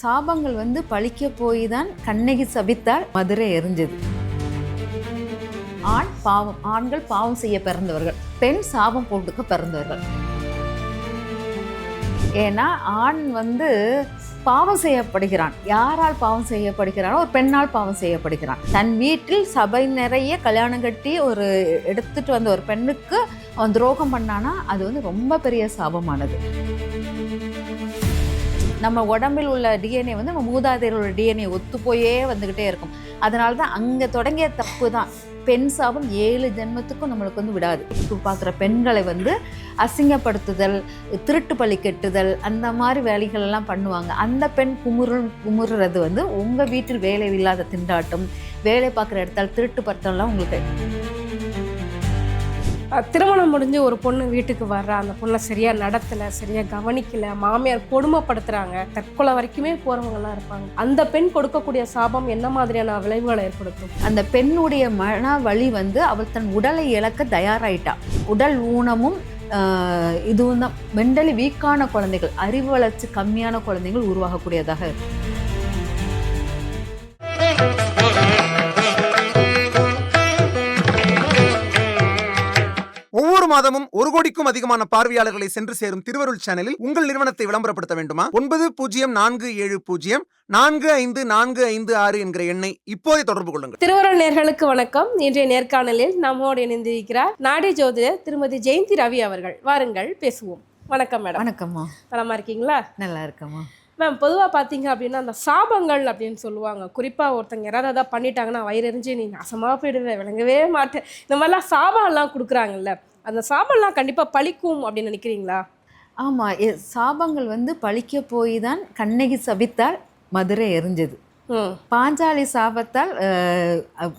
சாபங்கள் வந்து பழிக்க போய் தான் கண்ணகி சபித்தால் மதுரை எரிஞ்சது. ஆண் பாவம் ஆண்கள் பாவம் செய்ய பிறந்தவர்கள். பெண் சாபம் போட்டுக்க பிறந்தவர்கள். ஏன்னா ஆண் வந்து பாவம் செய்யப்படுகிறான். யாரால் பாவம் செய்யப்படுகிறானோ ஒரு பெண்ணால் பாவம் செய்யப்படுகிறான். தன் வீட்டில் சபை நிறைய கல்யாணம் கட்டி ஒரு எடுத்துட்டு வந்த ஒரு பெண்ணுக்கு அவன் துரோகம் பண்ணானா அது வந்து ரொம்ப பெரிய சாபமானது. நம்ம உடம்பில் உள்ள டிஎன்ஏ வந்து நம்ம மூதாதையர்களோட டிஎன்ஏ ஒத்து போயே வந்துக்கிட்டே இருக்கும். அதனால தான் அங்கே தொடங்கிய தப்பு தான் பெண் சாபம் ஏழு ஜென்மத்துக்கும் நம்மளுக்கு வந்து விடாது. இப்போ பார்க்குற பெண்களை வந்து அசிங்கப்படுத்துதல் திருட்டு பழி கெட்டுதல் அந்த மாதிரி வேலைகள் எல்லாம் பண்ணுவாங்க. அந்த பெண் குமுறு குமுறுறது வந்து உங்கள் வீட்டில் வேலை இல்லாத திண்டாட்டம் வேலை பார்க்குற இடத்தால் திருட்டு படுத்தலாம் உங்களுக்கு திருமணம் முடிஞ்சு ஒரு பொண்ணு வீட்டுக்கு வர்றா அந்த பொண்ணை சரியா நடத்தல சரியா கவனிக்கல மாமியார் கொடுமைப்படுத்துறாங்க தற்கொலை வரைக்குமே போறவங்கலாம் இருப்பாங்க. அந்த பெண் கொடுக்கக்கூடிய சாபம் என்ன மாதிரியான விளைவுகளை ஏற்படுத்தும்? அந்த பெண்ணுடைய மன வலி வந்து அவள் தன் உடலை இழக்க தயாராயிட்டா. உடல் ஊனமும் இதுவும் தான் மென்டலி வீக்கான குழந்தைகள் அறிவு வளர்ச்சி கம்மியான குழந்தைகள் உருவாகக்கூடியதாக இருக்கும் மாதமும் ஒரு கோடிக்கும் அதிகமான பார்வையாளர்களை சென்று சேரும் திருவருள் சேனலில் உங்கள் நிறுவனத்தை விளம்பரப்படுத்த வேண்டுமா? ஒன்பது பூஜ்ஜியம் நான்கு ஏழு பூஜ்ஜியம் நான்கு ஐந்து நான்கு ஐந்து ஆறு என்கிற எண்ணை இப்போதே தொடர்பு கொள்ளுங்கள். திருவருள் நேர்களுக்கு வணக்கம். இன்றைய நேர்காணலில் நம்மோடு இணைந்திருக்கிறார் நாடி ஜோதிடர் திருமதி ஜெயந்தி ரவி அவர்கள். வாருங்கள் பேசுவோம். வணக்கம் மேடம். வணக்கம்மா. நலமா இருக்கீங்களா? நல்லா இருக்கம்மா. மேம் பொதுவாக பார்த்தீங்க அப்படின்னா அந்த சாபங்கள் அப்படின்னு சொல்லுவாங்க. குறிப்பாக ஒருத்தங்க யாராவது அதான் பண்ணிட்டாங்கன்னா வயிறறிஞ்சு நீ நாசமாக போயிடுவேன் விளங்கவே மாட்டேன். இந்த மாதிரிலாம் சாபம்லாம் கொடுக்குறாங்கல்ல. அந்த சாபம்லாம் கண்டிப்பாக பழிக்கும் அப்படின்னு நினைக்கிறீங்களா? ஆமாம் சாபங்கள் வந்து பழிக்க போய் தான் கண்ணகி சபித்தால் மதுரை எரிஞ்சது. பாஞ்சாலி சாபத்தால்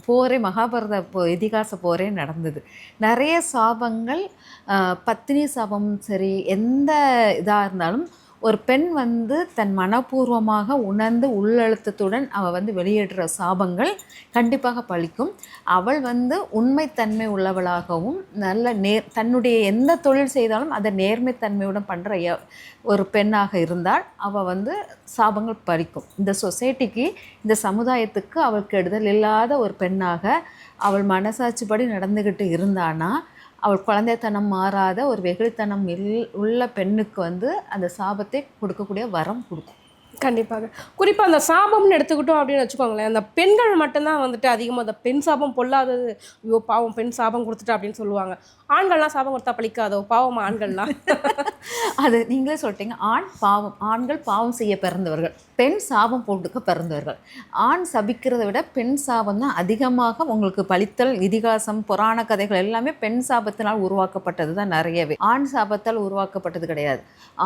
போரே மகாபாரத போ இதிகாச போரே நடந்தது. நிறைய சாபங்கள் பத்தினி சாபம் சரி எந்த இதாக இருந்தாலும் ஒரு பெண் வந்து தன் மனப்பூர்வமாக உணர்ந்து உள்ளழுத்தத்துடன் அவள் வந்து வெளியிடுற சாபங்கள் கண்டிப்பாக பழிக்கும் அவள் வந்து உண்மைத்தன்மை உள்ளவளாகவும் நல்ல நேர் தன்னுடைய எந்த தொழில் செய்தாலும் அதை நேர்மைத்தன்மையுடன் பண்ணுற ஒரு பெண்ணாக இருந்தால் அவள் வந்து சாபங்கள் பறிக்கும் இந்த சொசைட்டிக்கு இந்த சமுதாயத்துக்கு அவள் கெடுதல் இல்லாத ஒரு பெண்ணாக அவள் மனசாட்சிப்படி நடந்துக்கிட்டு இருந்தானா அவள் குழந்தைத்தனம் மாறாத ஒரு வெகுளித்தனம் இல் உள்ள பெண்ணுக்கு வந்து அந்த சாபத்தை கொடுக்கக்கூடிய வரம் கொடுக்கும். கண்டிப்பாக. குறிப்பாக அந்த சாபம்னு எடுத்துக்கிட்டோம் அப்படின்னு வச்சுக்கோங்களேன் அந்த பெண்கள் மட்டும்தான் வந்துட்டு அதிகமாக அந்த பெண் சாபம் பொல்லாதது ஐயோ பாவம் பெண் சாபம் கொடுத்துட்டா அப்படின்னு சொல்லுவாங்க. ஆண்கள்லாம் சாபம் கொடுத்தா பழிக்காதோ? பாவம் ஆண்கள்லாம்? அது நீங்களே சொல்லிட்டீங்க. ஆண் பாவம் ஆண்கள் பாவம் செய்ய பிறந்தவர்கள். பெண் சாபம் போட்டுக்க பிறந்தவர்கள். ஆண் சபிக்கிறதை விட பெண் சாபம் தான் அதிகமாக உங்களுக்கு பழித்தல் இதிகாசம் புராண கதைகள் எல்லாமே பெண் சாபத்தினால் உருவாக்கப்பட்டது தான் நிறையவே. ஆண் சாபத்தால் உருவாக்கப்பட்டது கிடையாது.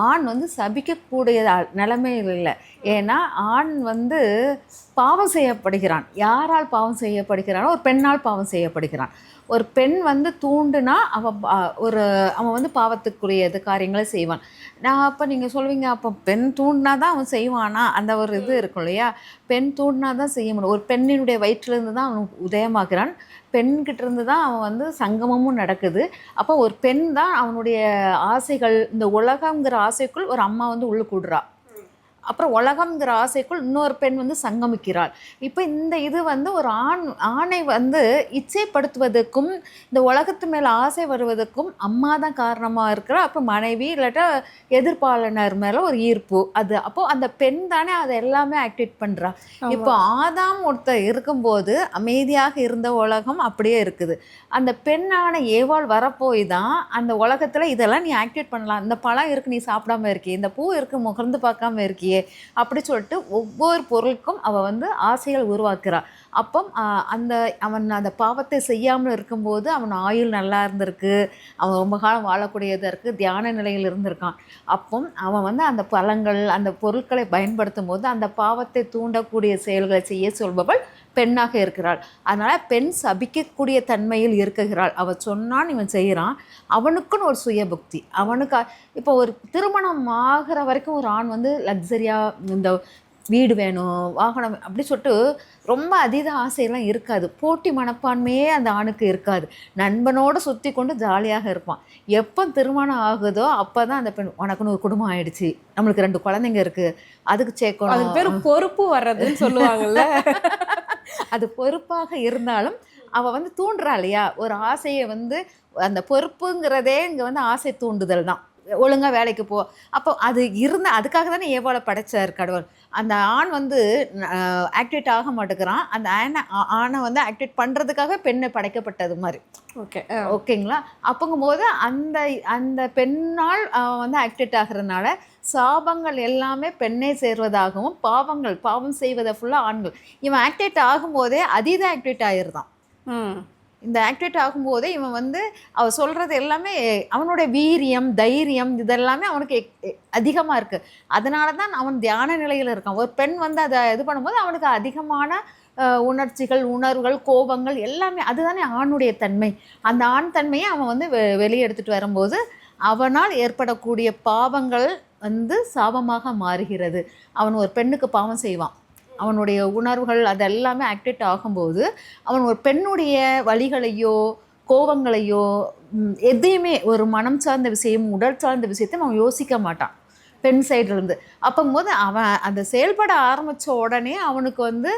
ஆண் வந்து சபிக்கக்கூடிய நிலைமையில் இல்லை. ஏன்னா ஆண் வந்து பாவம் செய்யப்படுகிறான். யாரால் பாவம் செய்யப்படுகிறானோ ஒரு பெண்ணால் பாவம் செய்யப்படுகிறான். ஒரு பெண் வந்து தூண்டுனா அவ பா- ஒரு அவன் வந்து பாவத்துக்குரியது காரியங்களை செய்வான். நான் அப்போ நீங்கள் சொல்லுவீங்க அப்போ பெண் தூண்டினா தான் அவன் செய்வானா? அந்த ஒரு இது இருக்கும் இல்லையா? பெண் தூண்டினா தான் செய்ய முடியும். ஒரு பெண்ணினுடைய வயிற்றிலிருந்து தான் அவன் உதயமாகிறான். பெண்கிட்ட இருந்து தான் அவன் வந்து சங்கமமும் நடக்குது. அப்போ ஒரு பெண் தான் அவனுடைய ஆசைகள் இந்த உலகங்கிற ஆசைக்குள் ஒரு அம்மா வந்து உள்ளுக்குடுறா அப்புறம் உலகம்ங்கிற ஆசைக்குள் இன்னொரு பெண் வந்து சங்கமிக்கிறாள். இப்போ இந்த இது வந்து ஒரு ஆண் ஆணை வந்து இச்சைப்படுத்துவதற்கும் இந்த உலகத்து மேலே ஆசை வருவதற்கும் அம்மா தான் காரணமாக இருக்கிறா. அப்புறம் மனைவி இல்லாட்டா எதிர்ப்பாளனர் மேலே ஒரு ஈர்ப்பு அது. அப்போது அந்த பெண் தானே அதை எல்லாமே ஆக்டிவேட் பண்ணுறா இப்போ ஆதாம் ஒருத்தர் இருக்கும்போது அமைதியாக இருந்த உலகம் அப்படியே இருக்குது. அந்த பெண்ணான ஏவாள் வரப்போய் தான் அந்த உலகத்தில் இதெல்லாம் நீ ஆக்டிவேட் பண்ணலாம். இந்த பழம் இருக்கு நீ சாப்பிடாம இருக்கியே. இந்த பூ இருக்கு முகர்ந்து பார்க்காம இருக்கியே. அப்படி சொல்லிட்டு ஒவ்வொரு பொருளுக்கும் அவள் வந்து ஆசைகள் உருவாக்குறாள் அப்போ அந்த அவன் அந்த பாவத்தை செய்யாமல் இருக்கும்போது அவன் ஆயுள் நல்லா இருந்திருக்கு. அவன் ரொம்ப காலம் வாழக்கூடியதாக இருக்குது தியான நிலையில் இருந்திருக்கான். அப்போ அவன் வந்து அந்த பழங்கள் அந்த பொருட்களை பயன்படுத்தும் போது அந்த பாவத்தை தூண்டக்கூடிய செயல்களை செய்ய சொல்பவள் பெண்ணாக இருக்கிறாள். அதனால் பெண் சபிக்கக்கூடிய தன்மையில் இருக்குகிறாள். அவள் சொன்னான் இவன் செய்கிறான் அவனுக்குன்னு ஒரு சுயபக்தி. அவனுக்கு இப்போ ஒரு திருமணம் ஆகிற வரைக்கும் ஒரு ஆண் வந்து லக்ஸரியாக இந்த வீடு வேணும் வாகனம் அப்படி சொல்லிட்டு ரொம்ப அதீத ஆசையெல்லாம் இருக்காது. போட்டி மனப்பான்மையே அந்த ஆணுக்கு இருக்காது. நண்பனோடு சுற்றி கொண்டு ஜாலியாக இருப்பான். எப்போ திருமணம் ஆகுதோ அப்போ தான் அந்த பெண் உனக்குன்னு ஒரு குடும்பம் ஆயிடுச்சு. நம்மளுக்கு ரெண்டு குழந்தைங்க இருக்குது அதுக்கு சேர்க்கணும். அது பேர் பொறுப்பு வர்றதுன்னு சொல்லுவாங்கல்ல. அது பொறுப்பாக இருந்தாலும் அவள் வந்து தூண்டுறா இல்லையா? ஒரு ஆசையை வந்து அந்த பொறுப்புங்கிறதே இங்கே வந்து ஆசை தூண்டுதல் தான். ஒழுங்காக வேலைக்கு போ. அப்போ அது இருந்த அதுக்காக தானே ஏவாளை படைச்சார் கடவுள். அந்த ஆண் வந்து ஆக்டிவேட் ஆக மாட்டேங்கிறான். அந்த ஆணை ஆ- ஆணை வந்து ஆக்டிவேட் பண்ணுறதுக்காக பெண்ணை படைக்கப்பட்டது மாதிரி. ஓகே ஓகேங்களா? அப்போங்கும்போது அந்த அந்த பெண்ணால் அவன் வந்து ஆக்டிவேட் ஆகிறதுனால சாபங்கள் எல்லாமே பெண்ணை சேர்வதாகவும் பாவங்கள் பாவம் செய்வதை ஃபுல்லாக ஆண்கள். இவன் ஆக்டிவேட் ஆகும்போதே அதீத ஆக்டிவேட் ஆயிருதான் ம். இந்த ஆக்டிவேட் ஆகும்போதே இவன் வந்து அவ சொல்கிறது எல்லாமே அவனுடைய வீரியம் தைரியம் இதெல்லாமே அவனுக்கு அதிகமாக இருக்குது அதனால தான் அவன் தியான நிலையில் இருக்கான். ஒரு பெண் வந்து அதை இது பண்ணும்போது அவனுக்கு அதிகமான உணர்ச்சிகள் உணர்வுகள் கோபங்கள் எல்லாமே அதுதானே ஆணுடைய தன்மை. அந்த ஆண் தன்மையை அவன் வந்து வெ வெளியே எடுத்துகிட்டு வரும்போது அவனால் ஏற்படக்கூடிய பாவங்கள் வந்து சாபமாக மாறுகிறது. அவன் ஒரு பெண்ணுக்கு பாவம் செய்வான். அவனுடைய உணர்வுகள் அதெல்லாமே ஆக்டிவேட் ஆகும்போது அவன் ஒரு பெண்ணுடைய வழிகளையோ கோபங்களையோ எதையுமே ஒரு மனம் சார்ந்த விஷயம் உடல் சார்ந்த விஷயத்தையும் அவன் யோசிக்க மாட்டான். பெண் சைட்லேருந்து அப்போங்கும்போது அவன் அந்த செயல்பட ஆரம்பித்த உடனே அவனுக்கு வந்து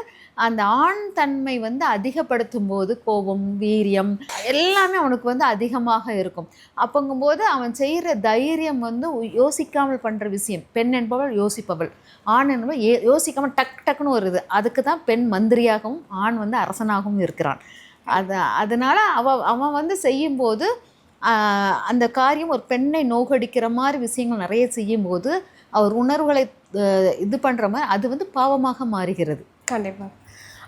அந்த ஆண் தன்மை வந்து அதிகப்படுத்தும் போது கோபம் வீரியம் எல்லாமே அவனுக்கு வந்து அதிகமாக இருக்கும். அப்போங்கும்போது அவன் செய்கிற தைரியம் வந்து யோசிக்காமல் பண்ணுற விஷயம். பெண் என்பவள் யோசிப்பவள். ஆண் என்பவள் ஏ யோசிக்காமல் டக் டக்குன்னு வருது அதுக்கு தான் பெண் மந்திரியாகவும் ஆண் வந்து அரசனாகவும் இருக்கிறான். அது அதனால் அவ அவன் வந்து செய்யும்போது அந்த காரியம் ஒரு பெண்ணை நோகடிக்கிற மாதிரி விஷயங்கள் நிறைய செய்யும்போது அவர் உணர்வுகளை இது பண்ணுற மாதிரி அது வந்து பாவமாக மாறுகிறது. கண்டிப்பா.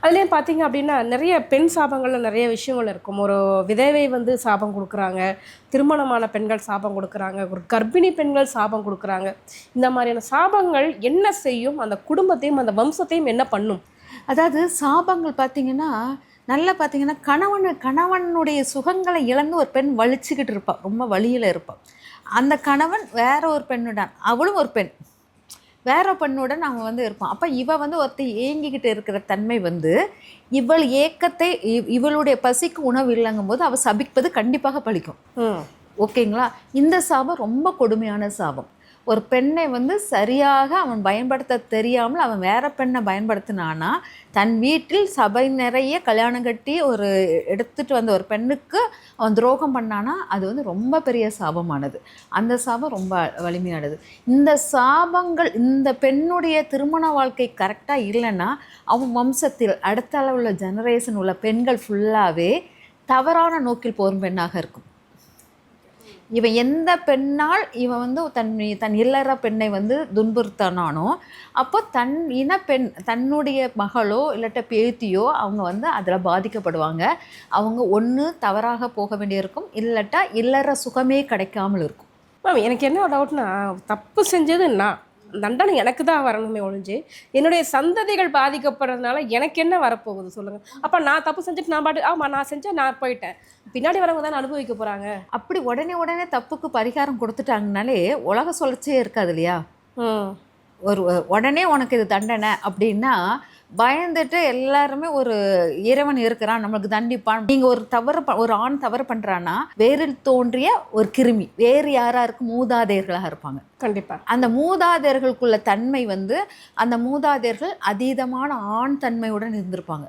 அதுலேயும் பார்த்தீங்க அப்படின்னா நிறைய பெண் சாபங்கள்ல நிறைய விஷயங்கள் இருக்கும். ஒரு விதவை வந்து சாபம் கொடுக்குறாங்க திருமணமான பெண்கள் சாபம் கொடுக்குறாங்க ஒரு கர்ப்பிணி பெண்கள் சாபம் கொடுக்குறாங்க. இந்த மாதிரியான சாபங்கள் என்ன செய்யும்? அந்த குடும்பத்தையும் அந்த வம்சத்தையும் என்ன பண்ணும்? அதாவது சாபங்கள் பார்த்தீங்கன்னா நல்லா பார்த்தீங்கன்னா கணவன் கணவனுடைய சுகங்களை இழந்து ஒரு பெண் வலிச்சுக்கிட்டு இருப்பாள் ரொம்ப வலியில் இருப்பாள் அந்த கணவன் வேற ஒரு பெண்ணுடன் அவளும் ஒரு பெண். வேற பெண்ணுடன் அவன் வந்து இருப்பான் அப்போ இவ வந்து ஒருத்தி ஏங்கிக்கிட்டு இருக்கிற தன்மை வந்து இவள் ஏக்கத்தை இவ்- இவளுடைய பசிக்கு உணவு இல்லைங்கும் போது அவள் சபிப்பது கண்டிப்பாக பலிக்கும் ம். ஓகேங்களா? இந்த சாபம் ரொம்ப கொடுமையான சாபம். ஒரு பெண்ணை வந்து சரியாக அவன் பயன்படுத்த தெரியாமல் அவன் வேற பெண்ணை பயன்படுத்தினானா தன் வீட்டில் சபை நிறைய கல்யாணம் கட்டி ஒரு எடுத்துட்டு வந்த ஒரு பெண்ணுக்கு அவன் துரோகம் பண்ணானா அது வந்து ரொம்ப பெரிய சாபமானது. அந்த சாபம் ரொம்ப வலிமையானது. இந்த சாபங்கள் இந்த பெண்ணுடைய திருமண வாழ்க்கை கரெக்டாக இல்லைன்னா அவன் வம்சத்தில் அடுத்த அளவுள்ள ஜெனரேஷன் உள்ள பெண்கள் ஃபுல்லாகவே தவறான நோக்கில் போகும் பெண்ணாக இருக்கும். இவன் எந்த பெண்ணால் இவன் வந்து தன் தன் இல்லற பெண்ணை வந்து துன்புறுத்தனானோ அப்போ தன் இன பெண் தன்னுடைய மகளோ இல்லாட்ட பேத்தியோ அவங்க வந்து அதில் பாதிக்கப்படுவாங்க. அவங்க ஒன்று தவறாக போக வேண்டியிருக்கும் இல்லாட்டா இல்லற சுகமே கிடைக்காமல் இருக்கும். மேம் எனக்கு என்ன டவுட்னா தப்பு செஞ்சது நான். தண்டனை எனக்கு தான் வரணுமே ஒழிஞ்சு என்னுடைய சந்ததிகள் பாதிக்கப்படுறதுனால எனக்கு என்ன வரப்போகுது சொல்லுங்க. அப்ப நான் தப்பு செஞ்சுட்டு நான் பாட்டு ஆமா நான் செஞ்சேன் நான் போயிட்டேன். பின்னாடி வரவங்க தான் அனுபவிக்க போறாங்க. அப்படி உடனே உடனே தப்புக்கு பரிகாரம் கொடுத்துட்டாங்கனாலே உலக சுழற்சியே இருக்காது இல்லையா? ஒரு உடனே உனக்கு இது தண்டனை அப்படின்னா பயந்துட்டு எல்லாருமே ஒரு இறைவன் இருக்கிறான் நம்மளுக்கு தண்டிப்பான். நீங்க ஒரு தவறு ஒரு ஆண் தவறு பண்றான்னா வேரில் தோன்றிய ஒரு கிருமி. வேறு யாரா இருக்கு மூதாதையர்களாக இருப்பாங்க. கண்டிப்பா. அந்த மூதாதையர்களுக்குள்ள தன்மை வந்து அந்த மூதாதையர்கள் அதீதமான ஆண் தன்மையுடன் இருந்திருப்பாங்க.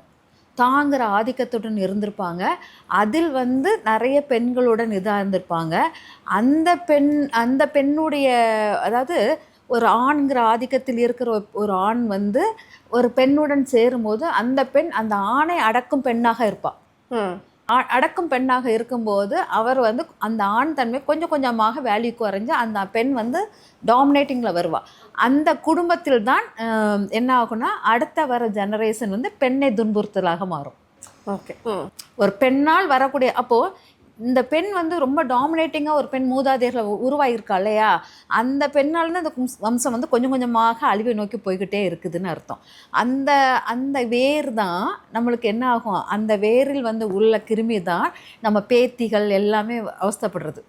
தாங்குற ஆதிக்கத்துடன் இருந்திருப்பாங்க. அதில் வந்து நிறைய பெண்களுடன் இதாக இருந்திருப்பாங்க. அந்த பெண் அந்த பெண்ணுடைய அதாவது ஒரு ஆண்கிற ஆதிக்கத்தில் இருக்கிற ஒரு- ஆண் வந்து ஒரு பெண்ணுடன் சேரும்போது அந்த பெண் அந்த ஆணை அடக்கும் பெண்ணாக இருப்பாள் அடக்கும் பெண்ணாக இருக்கும்போது அவர் வந்து அந்த ஆண் தன்மை கொஞ்சம் கொஞ்சமாக வேல்யூ குறைஞ்சு அந்த பெண் வந்து டாமினேட்டிங்கில் வருவா. அந்த குடும்பத்தில் தான் என்ன ஆகும்னா அடுத்த வர ஜெனரேஷன் வந்து பெண்ணை துன்புறுத்தலாக மாறும். ஓகே. ஒரு பெண்ணால் வரக்கூடிய அப்போது இந்த பெண் வந்து ரொம்ப டாமினேட்டிங்காக ஒரு பெண் மூதாதையர்களை உருவாகியிருக்கா இல்லையா? அந்த பெண்ணால் தான் அந்த கும்ஸ்- வம்சம் வந்து கொஞ்சம் கொஞ்சமாக அழிவை நோக்கி போய்கிட்டே இருக்குதுன்னு அர்த்தம். அந்த அந்த வேர் தான் நம்மளுக்கு என்ன ஆகும்? அந்த வேரில் வந்து உள்ள கிருமி தான் நம்ம பேத்திகள் எல்லாமே அவஸ்தைப்படுறது.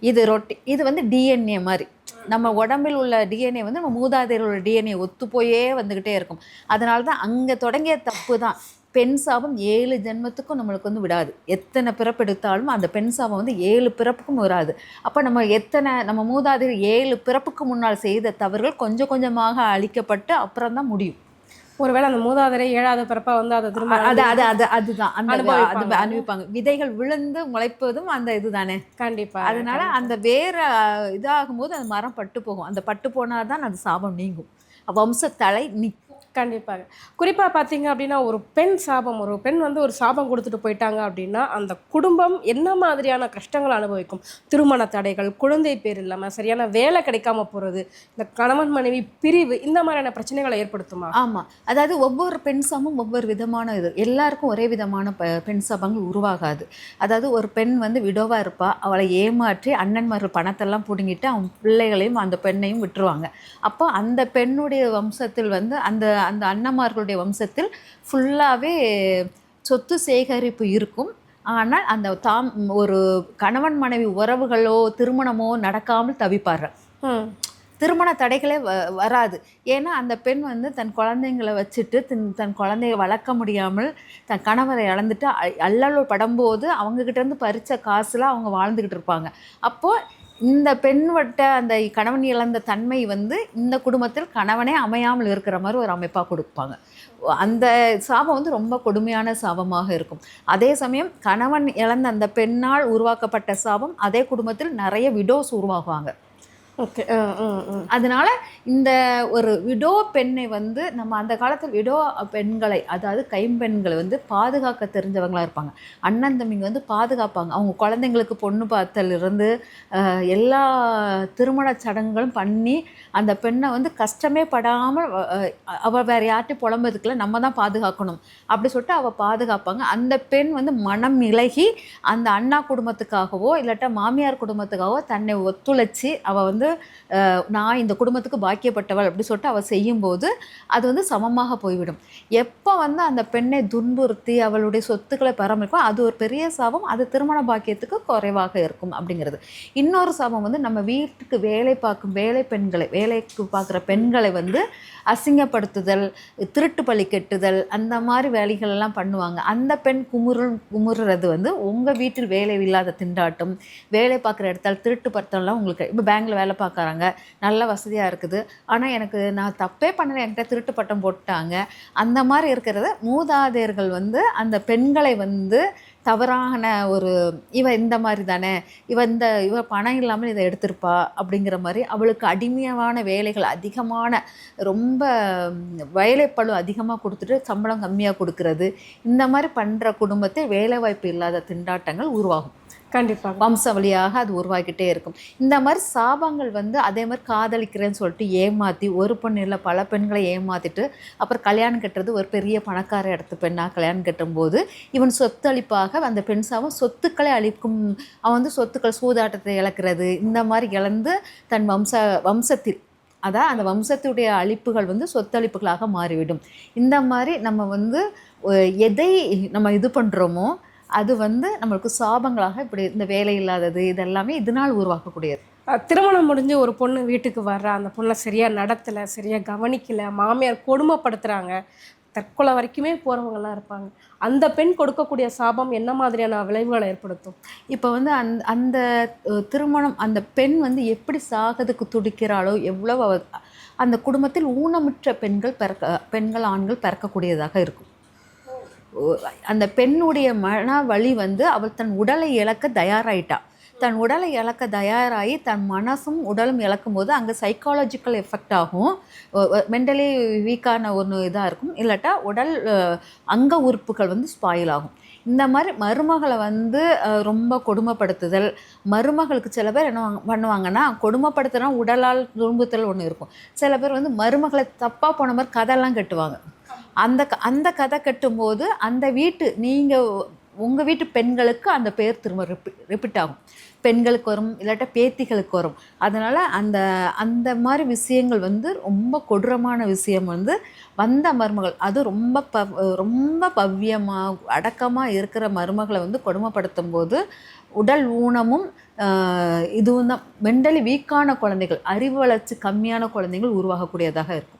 இது ரொட்டி இது வந்து டிஎன்ஏ மாதிரி. நம்ம உடம்பில் உள்ள டிஎன்ஏ வந்து நம்ம மூதாதையர் உள்ள டிஎன்ஏ ஒத்து போயே வந்துக்கிட்டே இருக்கும். அதனால தான் அங்கே தொடங்கிய தப்பு தான் பெண் சாபம் ஏழு ஜென்மத்துக்கும் நம்மளுக்கு வந்து விடாது. எத்தனை பிறப்பெடுத்தாலும் அந்த பெண் சாபம் வந்து ஏழு பிறப்புக்கும் வராது. அப்போ நம்ம எத்தனை நம்ம மூதாதையர் ஏழு பிறப்புக்கு முன்னால் செய்த தவறுகள் கொஞ்சம் கொஞ்சமாக அழிக்கப்பட்டு அப்புறம் தான் முடியும். ஒருவேளை அந்த மூதாதையரை ஏழாவது பிறப்பா வந்து அதை திரும்ப அது அது அது அதுதான். அந்த அது அனுபவிப்பாங்க. விதைகள் விழுந்து முளைப்பதும் அந்த இதுதானே? கண்டிப்பா. அதனால அந்த வேற அஹ், இதாகும்போது அந்த மரம் பட்டு போகும். அந்த பட்டு போனால் தான் அந்த சாபம் நீங்கும். வம்சத்தலை நிற்கும் கண்டிப்பாக. குறிப்பாக பார்த்தீங்க அப்படின்னா ஒரு பெண் சாபம் ஒரு பெண் வந்து ஒரு சாபம் கொடுத்துட்டு போயிட்டாங்க அப்படின்னா அந்த குடும்பம் என்ன மாதிரியான கஷ்டங்களை அனுபவிக்கும்? திருமண தடைகள் குழந்தை பேர் இல்லாமல் சரியான வேலை கிடைக்காம போகிறது இந்த கணவன் மனைவி பிரிவு இந்த மாதிரியான பிரச்சனைகளை ஏற்படுத்துமா? ஆமாம் அதாவது ஒவ்வொரு பெண் சாபம் ஒவ்வொரு விதமான இது. எல்லாருக்கும் ஒரே விதமான ப பெண் சாபங்கள் உருவாகாது. அதாவது ஒரு பெண் வந்து விடோவாக இருப்பாள் அவளை ஏமாற்றி அண்ணன்மார் பணத்தெல்லாம் பிடுங்கிட்டு அவன் பிள்ளைகளையும் அந்த பெண்ணையும் விட்டுருவாங்க. அப்போ அந்த பெண்ணுடைய வம்சத்தில் வந்து அந்த அந்த அண்ணன்மார்களுடைய வம்சத்தில் ஃபுல்லாகவே சொத்து சேகரிப்பு இருக்கும். ஆனால் அந்த தாம் ஒரு கணவன் மனைவி உறவுகளோ திருமணமோ நடக்காமல் தவிப்பார்கள். திருமண தடைகளே வ வராது. ஏன்னா அந்த பெண் வந்து தன் குழந்தைங்களை வச்சுட்டு தன் தன் குழந்தைய வளர்க்க முடியாமல் தன் கணவரை இழந்துட்டு அல்லல் படும்போது அவங்கக்கிட்ட இருந்து பறித்த காசுல அவங்க வாழ்ந்துக்கிட்டு இருப்பாங்க. அப்போது இந்த பெண் வட்ட அந்த கணவன் இழந்த தன்மை வந்து இந்த குடும்பத்தில் கணவனே அமையாமல் இருக்கிற மாதிரி ஒரு அமைப்பாக கொடுப்பாங்க. அந்த சாபம் வந்து ரொம்ப கொடுமையான சாபமாக இருக்கும். அதே சமயம் கணவன் இழந்த அந்த பெண்ணால் உருவாக்கப்பட்ட சாபம் அதே குடும்பத்தில் நிறைய விடோஸ் உருவாகுவாங்க. ஓகே அதனால் அதனால இந்த ஒரு விடோ பெண்ணை வந்து நம்ம அந்த காலத்தில் விடோ பெண்களை அதாவது கைம்பெண்களை வந்து பாதுகாக்க தெரிஞ்சவங்களாக இருப்பாங்க. அண்ணன் தம்பிங்க வந்து பாதுகாப்பாங்க. அவங்க குழந்தைங்களுக்கு பொண்ணு பார்த்தலிருந்து எல்லா திருமண சடங்குகளும் பண்ணி அந்த பெண்ணை வந்து கஷ்டமே படாமல் அவள் வேறு யார்ட்டையும் புலம்பதுக்குள்ள நம்ம தான் பாதுகாக்கணும் அப்படி சொல்லிட்டு அவள் பாதுகாப்பாங்க. அந்த பெண் வந்து மனம் இலகி அந்த அண்ணா குடும்பத்துக்காகவோ இல்லாட்டா மாமியார் குடும்பத்துக்காகவோ தன்னை ஒத்துழைச்சி அவள் வந்து நான் இந்த குடும்பத்துக்கு பாக்கியப்பட்டவள் அப்படி சொல்லிட்டு அவள் செய்யும்போது அது வந்து சமமாக போய்விடும். எப்போ வந்து அந்த பெண்ணை துன்புறுத்தி அவளுடைய சொத்துக்களை பராமரிக்கும் அது ஒரு பெரிய சாபம் அது திருமண பாக்கியத்துக்கு குறைவாக இருக்கும் அப்படிங்கிறது. இன்னொரு சாபம் வந்து நம்ம வீட்டுக்கு வேலை பார்க்கும் வேலை பெண்களை வேலைக்கு பார்க்குற பெண்களை வந்து அசிங்கப்படுத்துதல் திருட்டு பழி கெட்டுதல் அந்த மாதிரி வேலைகள் எல்லாம் பண்ணுவாங்க. அந்த பெண் குமுறு குமுறுறது வந்து உங்கள் வீட்டில் வேலை இல்லாத திண்டாட்டம் வேலை பார்க்குற இடத்தால் திருட்டு படுத்தலாம் உங்களுக்கு இப்போ பேங்கில் வேலை பார்க்குறாங்க. நல்ல வசதியாக இருக்குது. ஆனால் எனக்கு நான் தப்பே பண்ணல. என்கிட்ட திருட்டு பட்டம் போட்டாங்க. அந்த மாதிரி இருக்கிறத மூதாதையர்கள் வந்து அந்த பெண்களை வந்து தவறான ஒரு இவ இந்த மாதிரி தானே? இவ இந்த இவ பணம் இல்லாமல் இதை எடுத்திருப்பா? அப்படிங்கிற மாதிரி அவளுக்கு அடிமையான வேலைகள் அதிகமான ரொம்ப வேலைப்பழு அதிகமாக கொடுத்துட்டு சம்பளம் கம்மியாக கொடுக்கறது. இந்த மாதிரி பண்ணுற குடும்பத்தை வேலைவாய்ப்பு இல்லாத திண்டாட்டங்கள் உருவாகும். கண்டிப்பாக. வம்ச வழியாக அது உருவாகிட்டே இருக்கும். இந்த மாதிரி சாபங்கள் வந்து அதே மாதிரி காதலிக்கிறேன்னு சொல்லிட்டு ஏமாற்றி ஒரு பெண் இல்லை பல பெண்களை ஏமாத்திட்டு அப்புறம் கல்யாணம் கட்டுறது ஒரு பெரிய பணக்கார இடத்து பெண்ணாக கல்யாணம் கட்டும்போது இவன் சொத்தளிப்பாக அந்த பெண் சாபம் சொத்துக்களை அழிக்கும் அவன் வந்து சொத்துக்கள் சூதாட்டத்தை இழக்கிறது இந்த மாதிரி இழந்து தன் வம்ச வம்சத்தில் அதான் அந்த வம்சத்துடைய அழிப்புகள் வந்து சொத்தளிப்புகளாக மாறிவிடும். இந்த மாதிரி நம்ம வந்து எதை நம்ம இது பண்ணுறோமோ அது வந்து நம்மளுக்கு சாபங்களாக இப்படி இந்த வேலை இல்லாதது இதெல்லாமே இதனால் உருவாக்கக்கூடியது. திருமணம் முடிஞ்சு ஒரு பொண்ணு வீட்டுக்கு வர்றா அந்த பொண்ணை சரியாக நடத்தலை சரியாக கவனிக்கல மாமியார் கொடுமைப்படுத்துகிறாங்க தற்கொலை வரைக்குமே போகிறவங்கலாம் இருப்பாங்க. அந்த பெண் கொடுக்கக்கூடிய சாபம் என்ன மாதிரியான விளைவுகளை ஏற்படுத்தும்? இப்போ வந்து அந் அந்த திருமணம் அந்த பெண் வந்து எப்படி சாகிறதுக்கு துடிக்கிறாளோ எவ்வளவு அவ அந்த குடும்பத்தில் ஊனமுற்ற பெண்கள் பிறக்க பெண்கள் ஆண்கள் பிறக்கக்கூடியதாக இருக்கும். அந்த பெண்ணுடைய மன வழி வந்து அவள் தன் உடலை இழக்க தயாராயிட்டா. தன் உடலை இழக்க தயாராகி தன் மனசும் உடலும் இழக்கும் போது அங்கே சைக்காலஜிக்கல் எஃபெக்ட் ஆகும். மென்டலி வீக்கான ஒன்று இதாக இருக்கும். இல்லாட்டா உடல் அங்க உறுப்புகள் வந்து ஸ்பாயில் ஆகும். இந்த மாதிரி மருமகளை வந்து ரொம்ப கொடுமைப்படுத்துதல். மருமகளுக்கு சில பேர் என்ன பண்ணுவாங்கன்னா கொடுமைப்படுத்துனா உடலால் துன்புத்தல் ஒன்று இருக்கும். சில பேர் வந்து மருமகளை தப்பாக போன மாதிரி கதையெல்லாம் கட்டுவாங்க. அந்த க- அந்த கதை கட்டும்போது அந்த வீட்டு நீங்கள் உங்கள் வீட்டு பெண்களுக்கு அந்த பேர் திரும்ப ரிப்பி ரிப்பீட் ஆகும். பெண்களுக்கு வரும் இல்லாட்டா பேத்திகளுக்கு வரும். அதனால் அந்த அந்த மாதிரி விஷயங்கள் வந்து ரொம்ப கொடூரமான விஷயம் வந்து வந்த மருமகள். அது ரொம்ப ப ரொம்ப பவ்யமாக அடக்கமாக இருக்கிற மருமகளை வந்து கொடுமைப்படுத்தும் போது உடல் ஊனமும் இதுவும் தான். மென்டலி வீக்கான குழந்தைகள் அறிவு வளர்ச்சி கம்மியான குழந்தைகள் உருவாகக்கூடியதாக இருக்கும்.